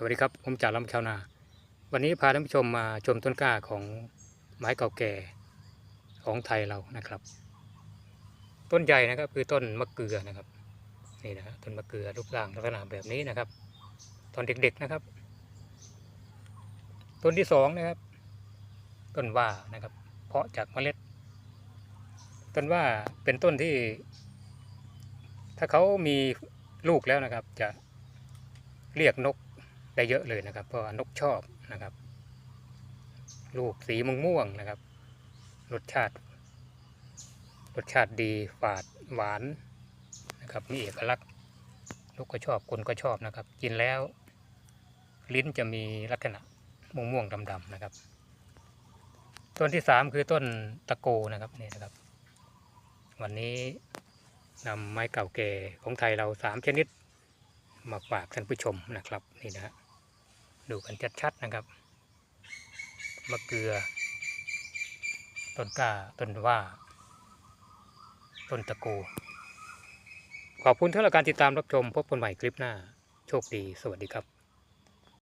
สวัสดีครับ ผมจ่าลำชาวนา วันนี้พาท่านผู้ชมมาชมต้นกล้าของไม้เก่าแก่ของไทยเรานะครับ ต้นใหญ่นะครับคือต้นมะเกลือนะครับนี่นะต้นมะเกลือรูปร่างลักษณะแบบนี้นะครับ ตอนเด็กๆนะครับ ต้นที่สองนะครับ ต้นว่านะครับ เพาะจากเมล็ด ต้นว่าเป็นต้นที่ ถ้าเขามีลูกแล้วนะครับ จะเรียกนก ได้เยอะเลยนะครับ เพราะนกชอบนะครับ ลูกสีม่วงม่วงๆนะครับ รสชาติ รสชาติดีฝาดหวานนะครับมีเอกลักษณ์นกก็ชอบคนก็ชอบนะครับ กินแล้วลิ้นจะมีลักษณะม่วงม่วงดำดำๆนะครับ ต้นที่สามคือต้นตะโกนะครับนี่นะครับ วันนี้นำไม้เก่าแก่ของไทยเราสามชนิดมาฝากท่านผู้ชมนะครับนี่นะฮะ ดูกันชัดๆนะครับมะเกลือ ต้นกล้า ต้นว่า ต้นตะโกขอบคุณทุกการติดตามรับชมพบกันใหม่คลิปหน้า โชคดี สวัสดีครับ